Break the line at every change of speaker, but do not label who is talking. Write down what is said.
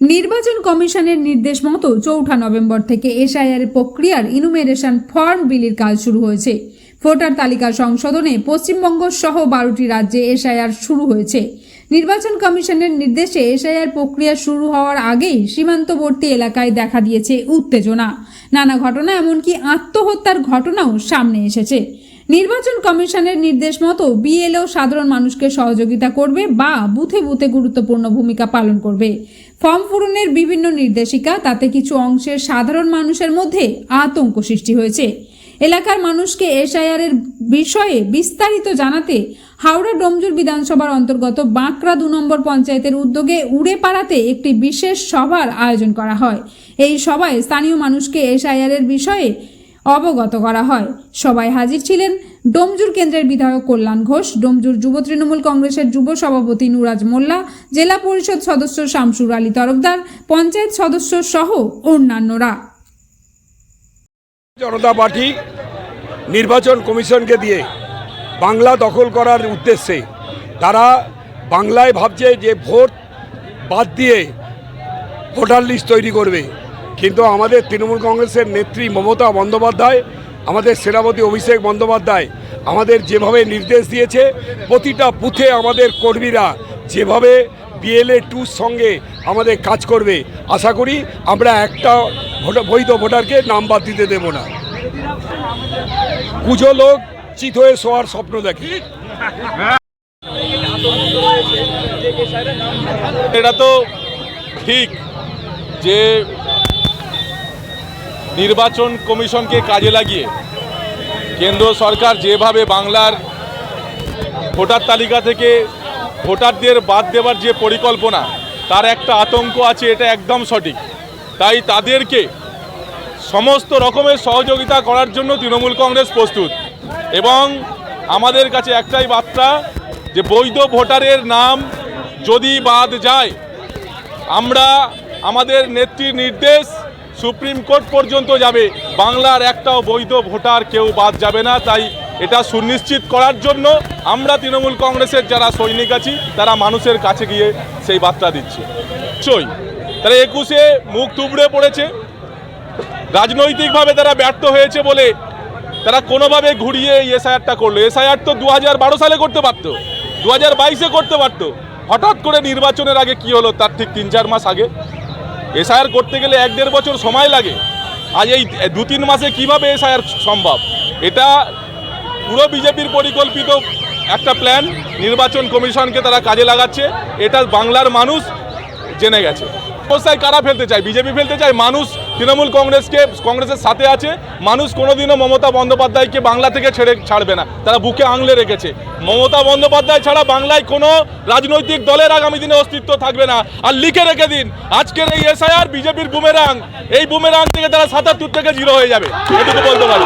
নির্বাচন কমিশনের নির্দেশ মতো চৌঠা নভেম্বর থেকে এসআইআর প্রক্রিয়ার ইনুমেরেশন ফর্ম বিলির কাজ শুরু হয়েছে। ভোটার তালিকা সংশোধনে পশ্চিমবঙ্গ সহ বারোটি রাজ্যে এসআইআর শুরু হয়েছে। নির্বাচন কমিশনের নির্দেশে এসআইআর প্রক্রিয়া শুরু হওয়ার আগেই সীমান্তবর্তী এলাকায় দেখা দিয়েছে উত্তেজনা। নানা ঘটনা, এমনকি আত্মহত্যার ঘটনাও সামনে এসেছে। নির্বাচন কমিশনের নির্দেশ মতো বিএলও সাধারণ মানুষকে সহযোগিতা করবে বা বুথে বুথে গুরুত্বপূর্ণ ভূমিকা পালন করবে। ফর্ম পূরণের বিভিন্ন নির্দেশিকা, তাতে কিছু অংশের সাধারণ মানুষের মধ্যে আতঙ্ক সৃষ্টি হয়েছে। এলাকার মানুষকে এসআইআর এর বিষয়ে বিস্তারিত জানাতে হাওড়া ডোমজুর বিধানসভার অন্তর্গত বাঁকড়া দু নম্বর পঞ্চায়েতের উদ্যোগে উড়ে পাড়াতে একটি বিশেষ সভার আয়োজন করা হয়। এই সভায় স্থানীয় মানুষকে এসআইআর এর বিষয়ে অবগত করা হয়। সবাই হাজির ছিলেন ডোমজুর কেন্দ্রের বিধায়ক কল্যাণ ঘোষ, ডোমজুর যুব তৃণমূল কংগ্রেসের যুব সভাপতি নুরাজ মোল্লা, জেলা পরিষদ সদস্য শামসুর আলী তরফদার, পঞ্চায়েত সদস্য সহ অন্যান্যরা।
জনতা পার্টি নির্বাচন কমিশনকে দিয়ে বাংলা দখল করার উদ্দেশ্যে তারা বাংলায় ভাবছে যে ভোট বাদ দিয়ে ভোটার লিস্ট তৈরি করবে। কিন্তু আমাদের তৃণমূল কংগ্রেসের নেত্রী মমতা বন্দ্যোপাধ্যায়, আমাদের সেনাপতি অভিষেক বন্দ্যোপাধ্যায় আমাদের যেভাবে নির্দেশ দিয়েছে, প্রতিটা বুথে আমাদের কর্মীরা যেভাবে বিএলএ টুর সঙ্গে আমাদের কাজ করবে, আশা করি আমরা একটা বৈধ ভোটারকে নাম বাদ দিতে দেব না। পুজো লোক চিত হয়ে শোয়ার স্বপ্ন দেখে।
এটা তো ঠিক যে নির্বাচন কমিশনকে কাজে লাগিয়ে কেন্দ্র সরকার যেভাবে বাংলার ভোটার তালিকা থেকে ভোটারদের বাদ দেওয়ার যে পরিকল্পনা, তার একটা আতঙ্ক আছে, এটা একদম সঠিক। তাই তাদেরকে সমস্ত রকমের সহযোগিতা করার জন্য তৃণমূল কংগ্রেস প্রস্তুত। এবং আমাদের কাছে একটাই বার্তা যে বৈধ ভোটারের নাম যদি বাদ যায়, আমরা আমাদের নেত্রীর নির্দেশ সুপ্রিম কোর্ট পর্যন্ত যাবে। বাংলার একটাও বৈধ ভোটার কেউ বাদ যাবে না, তাই এটা সুনিশ্চিত করার জন্য আমরা তৃণমূল কংগ্রেসের যারা সৈনিক আছি, তারা মানুষের কাছে গিয়ে সেই বার্তা দিচ্ছে। চই তারা একুশে মুখ তুবড়ে পড়েছে। রাজনৈতিকভাবে তারা ব্যর্থ হয়েছে বলে তারা কোনোভাবে ঘুরিয়ে এই এসআইআরটা করল। এসআইআর তো দু হাজার বারো সালে করতে পারতো দু হাজার করতে পারতো। হঠাৎ করে নির্বাচনের আগে কি হলো? তার ঠিক তিন চার মাস আগে। এসআইআর করতে গেলে এক দেড় বছর সময় লাগে। আজ এই দু তিন মাসে কীভাবে এসআইআর সম্ভব? এটা পুরো বিজেপির পরিকল্পিত একটা প্ল্যান নির্বাচন কমিশনকে তারা কাজে লাগাচ্ছে। এটা বাংলার মানুষ জেনে গেছে। অবস্থায় কারা ফেলতে চায়? বিজেপি ফেলতে চায় মানুষ তৃণমূল কংগ্রেসকে, কংগ্রেসের সাথে আছে। মানুষ কোনোদিনও মমতা বন্দ্যোপাধ্যায়কে বাংলা থেকে ছেড়ে ছাড়বে না। তারা বুকে আংলে রেখেছে। মমতা বন্দ্যোপাধ্যায় ছাড়া বাংলায় কোনো রাজনৈতিক দলের আগামী দিনে অস্তিত্ব থাকবে না। আর লিখে রেখে দিন, আজকের এই এসআইআর, বিজেপির বুমেরাং, এই বুমেরাং থেকে তারা সাতাত্তর থেকে জিরো হয়ে যাবে। এটুকু বলতে পারি।